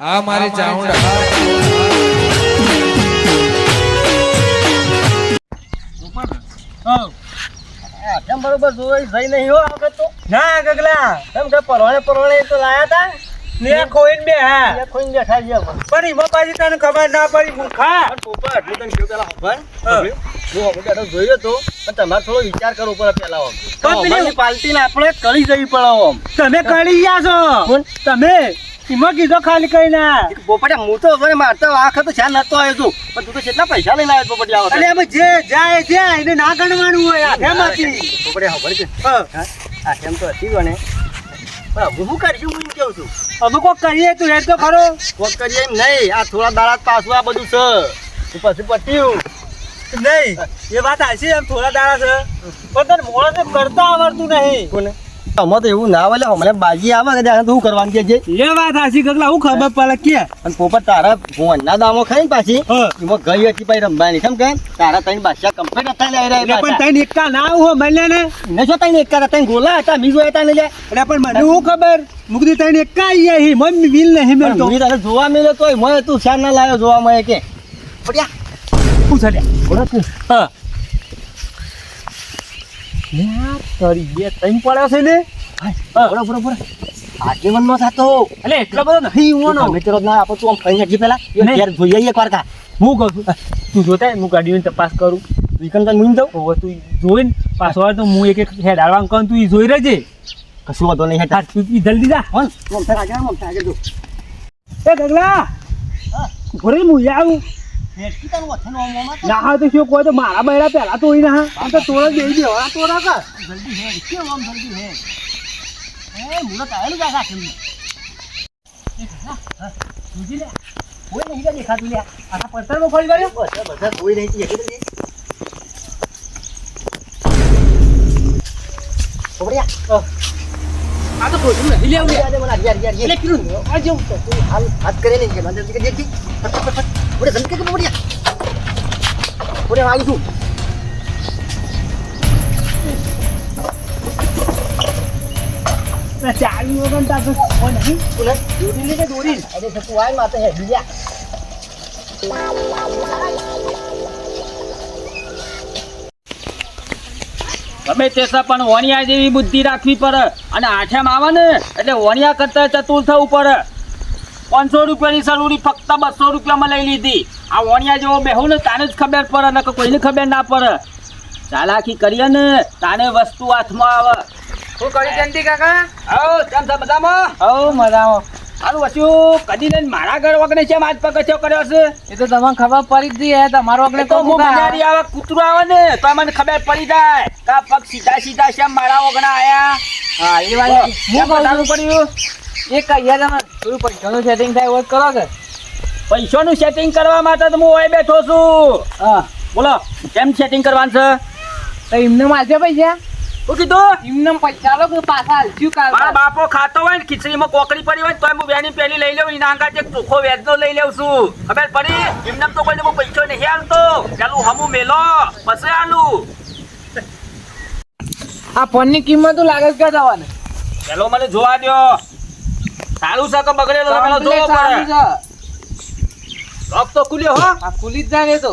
આ મારી ચાઉંડા કેમ બરોબર જોઈ જઈ નહીં હો આ તો. ના ગગલા કેમ કે પરવાણે પરવાણે તો લાયા તા. ને ખોઈને બે હા. ત્યાં બેઠા ગયા મને પણ એમાં પાછી તને ખબર ના પડી મૂર્ખા. પોપટ હું તને કહ્યું પેલા બેઠો જોયો તો પણ તમારે થોડો વિચાર કરવો પડે પેલા આમ. તો પેલી- અમારી આપણે કળી જવી પડે. તમે કળી ગયા છો. તમે એમાં કીધો ખાલી કઈ ના પોપટિયા હું તો મારતો મારતા આ તો ધ્યાન નતો આવ્યો તું. પણ તું તો કેટલા પૈસા લઈને આવ્યો પોપટિયા અને વખતે? જે જાય જાય એને ના ગણવાનું હોય આ ફેમાંથી પોપટિયા ખબર છે? આ કેમ તો હતી ગણે પણ હવે હું કરશું હું કેવું છું? અમે કોક કરીએ તું એમ તો ખરો. કોક કરીએ એમ નહીં આ થોડા દાડા પાછું આ બધું છે. પછી પટ્યું. નહીં એ વાત હાચી એમ થોડા દાડા છે. પણ તને મોડો કરતા આવડતું નહીં. કોને? આમાં તો એવું ના આવે લે બાજી આવે કે જાણે તો શું કરવાનું કે છે એ વાત હાચી ગગલા હું ખબર પડે કે? અને પોપટ તારા ફોનના દામો ખાઈ પાછી એમાં ગઈ હતી ભાઈ રમવાની કેમ કે તારા ત્રણ બાદશાહ કમ્પ્લીટ હતા લે એટલે પણ રહ્યા એકા ના હો મળ્યા ને? ને જો ત્રણ એકા ત્રણ ગોલા હતા મી જોયા હતા ને લે. એટલે પણ મને હું ખબર? મુકદી તને એકા આયા હી મન વિલ નહીં મળતો. મી તારે જોવા મળ્યો તોય મને તું શાન ના લાવ્યો જોવા મળે કે. પડ્યા શું તું. હા. તારી બે તૈન પડ્યા છે ને? હા. બોલો બોલો બોલો આગેવન નો થતો. એટલે એટલો બધો નહીં ઊંઘવાનો. તમે ના આપણે તું આમ પેલા. જોઈએ એક વાર કા. હું કહું તું જોતા હું ગાડીની તપાસ કરું. વિકન તને મુઈન દઉં હવે તું જોઈને પાછો તો હું એક એક હેડાડવાનું કહું તું એ જોઈ રહેજે. કશું વાંધો નહીં હેઠા. તું જલ્દી જા. હોન તું આગળ આમ આગળ જો. એ ગગલા! ઘરે હું આવું. ના તો શું કહો તો મારા બૈરા પહેલા તો ના તો તોડા દઈ દેવા તોડા કર. જલ્દી હેડ કેમ જલ્દી હેડ એ મુરત આયેલું જા સાચું સુજી લે. કોઈ નહીં દેખાતું લે આખા પથ્થરમાં ફરી ગયો. બધા બધા કોઈ નહીં એક જ આ તો ખોટું નથી લેવું યાર મને યાર યાર યાર પેલું આ જેવું તો. તું હાલ હાથ કરે નહીં કે મને જલ્દી દેખી. ફટ ફટ ફટ ઓરે જલ્દી કે પોપડિયા ઓરે આવી છું. ચાવી વગર નહીં. કે દોરી અરે આય માતે હે બીજા ગમે તે પણ વણિયા જેવી બુદ્ધિ રાખવી પડે. અને આઠેમ આવે ને એટલે વણિયા કરતા ચતુર થવું પડે. પાંચસો રૂપિયાની સરૂરી ફક્ત બસો રૂપિયામાં લઈ લીધી. આ વણિયા જેવો બેહું ને તાને જ ખબર પડે ને કોઈને ખબર ના પડે. ચાલાકી કરીએ ને તાને વસ્તુ હાથમાં આવે. હું કરી જયંતિ કાકા? આવો કેમ છો? મજામાં? આવો મજામાં. સારું વસ્યું. કદી ને મારા ઘર વગર છે આજ પગથિયો કર્યો છે? એ તો તમને ખબર પડી જ હે તમારો વગને તો હું મજારી આવે કૂતરું આવે ને તો મને ખબર પડી જાય કા પગ સીધા સીધા છે મારા વગણા આયા? હા એ વાત હું બતાવવું પડ્યું? એ કહીએ તમે થોડું પૈસાનું સેટિંગ થાય એવું કરો કે. પૈસાનું સેટિંગ કરવા માટે તો હું હોય બેઠો છું. હા. બોલો કેમ સેટિંગ કરવાનું છે? તો એમને મારશે પૈસા? શું કીધું? એમને પૈસા કે પાછા હાલશું મારા બાપો ખાતો હોય ને ખીચડીમાં કોકરી પડી હોય તોય હું બેની પેલી લઈ લઉં એના અંગાત એક ચોખ્ખો વેજનો લઈ લઉં છું. ખબર પડી? એમને તો કોઈને હું પૈસો નહીં હમું મેલો પછી આ ફોનની કિંમત લાગે કે જવાને? પેલો મને જોવા દ્યો. સારું છે કે બગડેલો પેલો જોવો પડે. લોક તો ખુલ્યો હો. આ ખુલી જ જાય ને તો.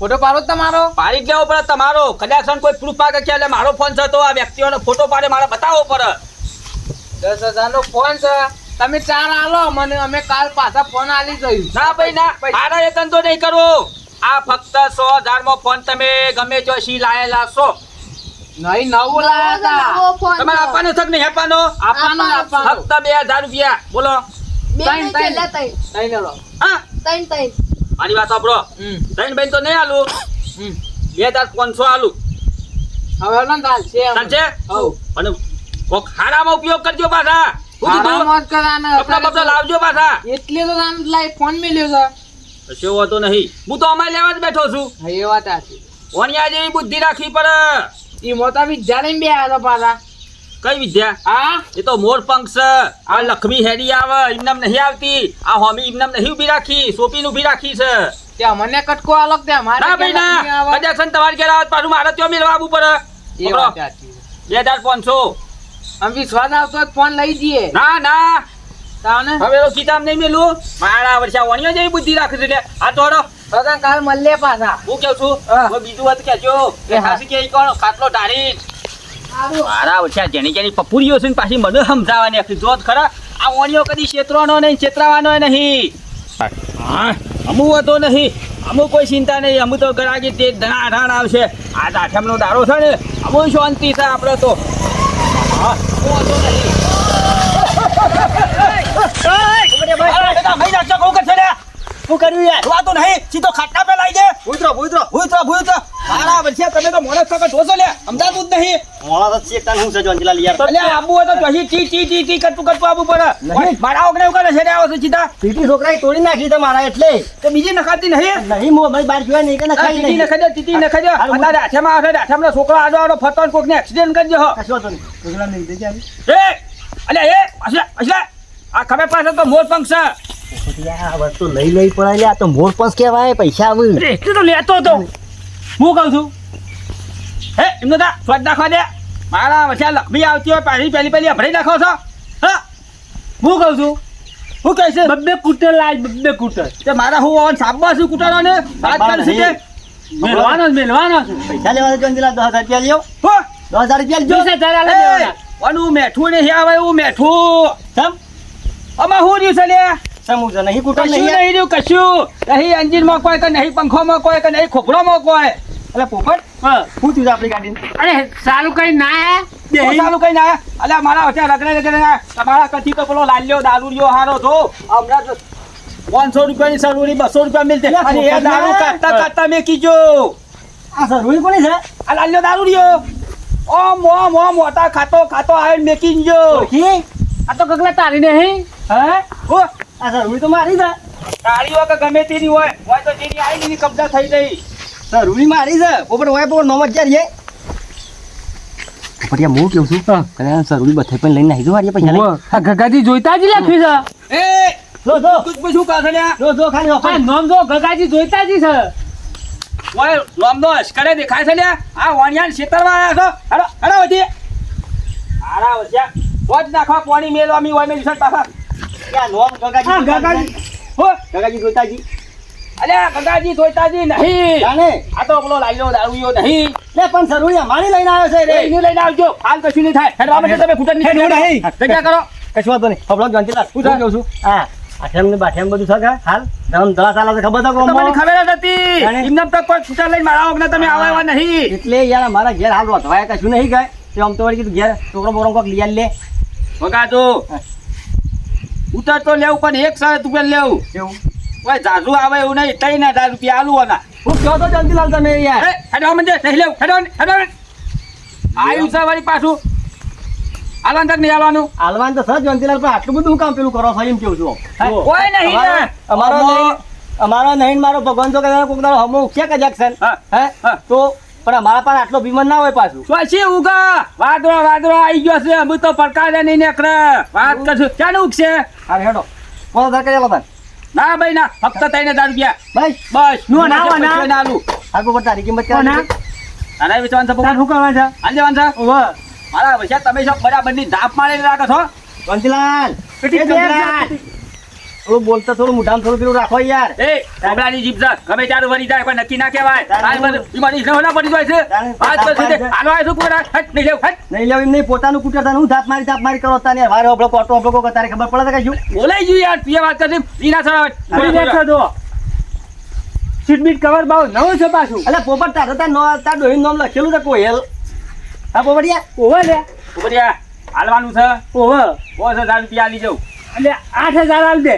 ફોટો પાડો તમારો. પાડી જ દેવો પડે તમારો. કદાચ કોઈ પ્રૂફ માંગે કે એટલે મારો ફોન છે તો આ વ્યક્તિઓનો ફોટો પાડે મારે બતાવવો પડે. દસ હજારનો ફોન છે. તમે ચાર આલો મને અમે કાલ પાછા ફોન આલી જોયું. ના ભાઈ ના. મારા એ ધંધો નહીં કરવો આ ફક્ત સો હજારમાં ફોન તમે ગમે તો સી લાયેલા છો. નહીં નવું લાયા હતા તમારે આપવાનો છે કે નહીં આપવાનો? આપવાનો ફક્ત બે હજાર રૂપિયા. બોલો. ત્રણ, ત્રણ. નહીં લો હા. મારી વાત સાંભળો. ત્રણ બેન તો નહીં આલું. બે હજાર પાંચસો આલું. હવે ના ચાલશે ચાલશે? અને કોક ખાડામાં ઉપયોગ કરજો પાછા. લાવજો પાછા. એટલે તો ફોન મેલ્યો છે. કશો વાંધો નહીં. હું તો અમારે લેવા જ બેઠો છું. એ વાત સાચી. વણિયા જેવી બુદ્ધિ રાખવી પડે. એ મોટા બી લઈને બે આવ્યા પાછા. કઈ વિદ્યા? આ એ તો મોર પંખ છે. આ લખમી હેડી આવે ઇમનામ નહીં આવતી. આ હોમી ઇમનામ નહીં ઊભી રાખી સોપી ઊભી રાખી છે. ત્યાં મને કટકો અલગ ત્યાં મારે ના ભાઈ ના? છે તમારે ઘેર આવે પાછું મારે ત્યાં મેળવા આવવું પડે. બે હજાર પાંચસો. આમ વિશ્વાસ આવતો ફોન લઈ જઈએ. ના ના. તાને હવે તો કિતાબ નહીં મેલું. મારા વર્ષા વણ્યો જેવી બુદ્ધિ રાખે છે આ તો હડો. તો કાલ મળીએ પાછા. હું કેવું છું હા. બીજું વાત કેજો કે હાસી કે કોણ? ખાટલો ઢાળી મારા વર્ષા જેની જેની પપુરીઓ છે પાછી મને સમજાવવાની આખી જોત ખરા આ ઓણીઓ કદી છેતરવાનો નહીં છેતરાવાનો નહીં હા અમુ હતો નહીં અમુ કોઈ ચિંતા નહીં અમુ તો ગરાગી તે ધણા ધાણ આવશે આ દાઠમનો દારો છે ને અમુ શાંતિ છે આપણે તો હા હતો નહીં શું કર્યું યાર. જોવાતું નહીં. સીધો ખાટલા પે લઈ દે. ભૂતરો ભૂતરો. ભૂત ભૂતરો. મારા વર્ષે તમે તો મોડસ કાકા જોશો લે અમદાવાદ જ નહીં. તો ચેક તાન હું છે જોનજીલાલ યાર એટલે આબુ હોય તો પછી ટી ટી ટી ટી કરતું કરતું આબુ પડે. મારા ઓગણે ઉગણે છે આવો છે સીધા. ટીટી છોકરાએ તોડી નાખી તમારા એટલે. તો બીજી નખાતી નહીં. નહીં મો ભાઈ બાર જોયા નહીં કે નખાઈ નહીં. નખાઈ દે ટીટી નખાઈ દે. અત્યારે હાથેમાં આવે હાથેમાં છોકરો આડો આડો ફરતો કોકને એક્સિડન્ટ કરી દે હો કશો તો નહીં. છોકરા નહીં દેજે આવી એ અલે એ અસલા અસલા. આ ખબર પાસે તો મોર પંખ છે. આ વસ્તુ લઈ લઈ પડે લ્યા તો મોર પંચ કહેવાય પૈસા આવે. એટલું તો લેતો હતો. હું કહું છું? હે એમને તા સ્વાદ નાખવા દે. મારા વચ્ચે લક્ષ્મી આવતી હોય પાછી પેલી પેલી અભરાઈ નાખો છો. હા? હું કહું છું? હું કહે છે બબ્બે કૂટર લાજ બબ્બે કૂટર. તે મારા હું સાબા છું કૂટરનો ને છું મેલવાનો જ મેલવાનો છું પૈસા લેવા દે જોનજીલાલ દસ રૂપિયા લ્યો. હો? દસ હજાર રૂપિયા લેજો એ, ઓનું મેઠું નહીં આવે એવું મેઠું. સમ આમાં હું છે લે? સમું છે નહીં કુટુંબ કશું નહીં. નહીં રહ્યું કશું. નહીં એન્જિનમાં કોઈ કે નહીં પંખોમાં કોઈ કે નહીં ખોપડામાં કોઈ. એટલે પોપટ હું. થયું આપણી ગાડી અરે સારું કઈ ના સારું કઈ ના અલ્યા મારા વચ્ચે રગડે રગડે તમારા કથી તો પેલો લાલ્યો દારૂડિયો હારો તો હમણાં તો પાંચસો રૂપિયાની સરુરી બસો રૂપિયા મિલતે. અને એ દારૂ. કાઢતા કાઢતા મેં કીજો આ સરુરી કોની છે? આ લાલ્યો દારૂડિયો. ઓમ ઓમ ઓમ મોટા ખાતો ખાતો આવે મેકીન જો. આ તો કગલા તારી નહીં હે? ઓ આ સરુઈ તો મારી છે તાળીઓ કે ગમે તેની હોય હોય તો તેની આવી ની કબજા થઈ ગઈ સરુઈ મારી છે પોપટ હોય પોપટ નોમ જ યાર પોપટિયા હું કેવું છું? કદાચ સરુઈ બથે પણ લઈને આવી પૈસા આ ગગાજી જોઈતા જ લખ્યું છે એ જો જો. તું શું કહે છે જો જો ખાલી આ નોમ જો ગગાજી જોઈતા જ છે. ઓય લોમનો અશ્કરે દેખાય છે ને આ વાણિયાને છેતરવા આવ્યા છો? હેડો હેડો વધી. આરા વચ્યા વોટ નાખવા પાણી મેલવા હોય મેં પાછા. ક્યાં નોમ ગગાજી હા, ગગાજી. ગગાજી જોતાજી અલ્યા ગંગાજી જોઈતાજી નહીં. જાણે? આ તો પેલો લાલ્યો દારૂયો નહીં. લે પણ સરુઈ અમારી લઈને આવ્યો છે રે. એને લઈને આવજો. હાલ કશું નહીં થાય. હેડવા માટે તમે ઘૂંટણ નીચે હેડો નહીં. જગ્યા કરો. કશું વાંધો નહીં. પબલો જોનતીલાલ હું છે? છું? હા. આઠેમ ને બાઠેમ બધું છે હાલ. ધમ ધડા ચાલે છે. ખબર છે તમને ખબર જ હતી. એમને તો કોઈ ઘૂંટણ લઈને મારા વગર તમે આવા નહીં. એટલે યાર અમારા ઘેર હાલ વધવાય કશું નહીં ગયે તો આમ તો વળી કીધું ઘેર છોકરો બોકરો કોક લઈ લે. વગાડો ઉતર તો લેવું પણ એક સાડા રૂપિયા લેવું. એવું? કોઈ જાજુ આવે એવું નહીં ત્રણ હજાર રૂપિયા આલુવાના હું કહો તો જોનતીલાલ તમે યાર ખેડવા મને નહીં લેવું હેડો હેડો આયુ છે વળી પાછું. આલવાન તક નહીં આલવાનું હાલવાન તો સર જોનતીલાલ પણ આટલું બધું હું કામ પેલું કરો છો એમ કેવું છું. કોઈ નહીં અમારો- અમારો નહીં ને મારો ભગવાન તો કદાચ કોક દાડો હમો ઉઠ્યા કજાક છે હા. તો પણ અમારા પાસે આટલો ભીમન ના હોય પાછું. પછી ઉગા? વાદરો વાદરો આવી ગયો છે. અમે તો પડકારે નહીં નીકળે. વાત કરશું. ક્યાં ઉગશે? અરે હેડો. કોનો ધર કરી બધા ના ભાઈ ના. ફક્ત તઈને હજાર ગયા બસ બસ. નો, ના, ના. આલું આગળ પર તારી કિંમત ક્યાં ના આના વિચાર છે તાર શું કરવા છે? આંજે છે. ઓહો મારા પૈસા તમે શું બરાબરની ધાપ મારેલી રાખો છો? જોનતીલાલ પેટી એ જોનતીલાલ. થોડું બોલતા થોડું મોઢામાં થોડું પેલું રાખો યાર. એ કમળાની જીભ સર ગમે ત્યારે વળી જાય કોઈ નક્કી ના કહેવાય. આજ બધું ઈમાની ઈનો ના પડી જાય છે. આજ બધું તાપ કરશું તે. પાડે. હાલો આ શું હટ નહીં લેવ હટ નહીં લેવ એમ નહીં પોતાનું કુટર તાનું હું ધાપ મારી ધાપ મારી કરો તાને વારે ઓબળો કોટો ઓબળો કો તારે ખબર પડે તો કે શું બોલાઈ ગયું યાર તું વાત કરશે પીના સર થોડી દેખો તો સીટ બીટ કવર બાવ નવું છે પાછું. અલે પોપટ તારે તાર નો તાર ડોહીનું નામ લખેલું છે કોહેલ હા પોપટિયા? ઓવે લે. ઉપરિયા હાલવાનું છે. ઓવે. ઓ હજાર રૂપિયા આલી જવું એટલે આઠ હજાર આલ દે.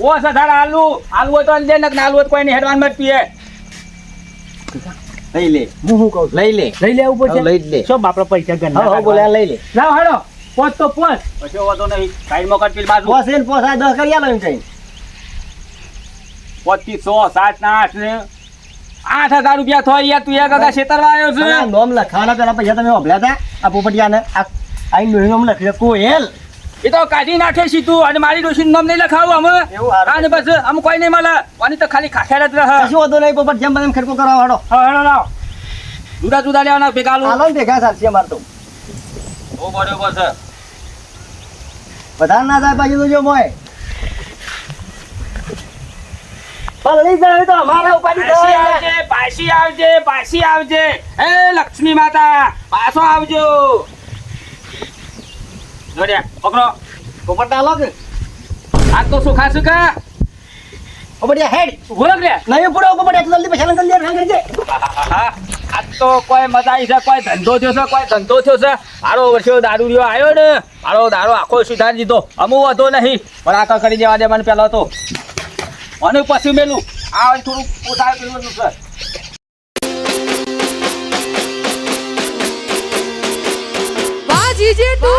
ઓ સધાર આલુ આલુ હોય તો આલી દે ને ના આલુ હોય કોઈ નહીં હેડવાન મત પીએ. લઈ લે. હું શું કહું લઈ લે. લઈ લેવું છે લઈ લે. શું બાપડા પૈસા ગણ હા બોલે લઈ લે. લાવ હાડો. પોસ તો પોસ. પછી વાંધો નહીં. સાઈડમાં કટ પેલી બાજુ. પોસ એને પોસ આ દસ કરી આલો એમ કઈ થી સો સાત ના આઠ ને. આઠ હજાર રૂપિયા થો યાર તું યાર કાકા છેતરવા આવ્યો છે. આ નોમ લખવાના પેલા પૈસા તમે ઓભલ્યા હતા? આ પોપટિયાને આ આઈ નોમ લખી છે કોહેલ એ તો કાઢી નાખે સીધું. અને મારી ડોશીનું નામ નહીં લખાવું અમે. અને બસ અમે કોઈ નહીં મળે. અને તો ખાલી ખાખેર જ રહે. કશું વધુ નહીં પોપટ જેમ બને ખડકો કરાવો હાડો હા હાડો લાવ. જુદા જુદા લેવાના ભેગા લો હાલો ભેગા ચાલશે અમારે તો. બહુ બરોબર છે. વધારે ના થાય પાછી તો જો મોય. પાછી આવજે પાછી આવજે હે લક્ષ્મી માતા પાછો આવજો. જોડ્યા પકડો. પોપટ ડાલો કે આ તો સુખા સુખા પોપટિયા હેડ. ઊભો રે નહીં પૂરો પોપટિયા તું જલ્દી પૈસા લઈ લે રંગ કરજે આ તો કોઈ મજા આવી છે કોઈ ધંધો થયો છે કોઈ ધંધો થયો છે. મારો વર્ષો દારૂ રહ્યો આવ્યો ને. મારો દારૂ આખો સુધારી દીધો. અમુક વધો નહીં પણ આ કરી દેવા દે મને પેલો તો. અને પછી મેલું. આ થોડું પોતા પેલું છે. GJ two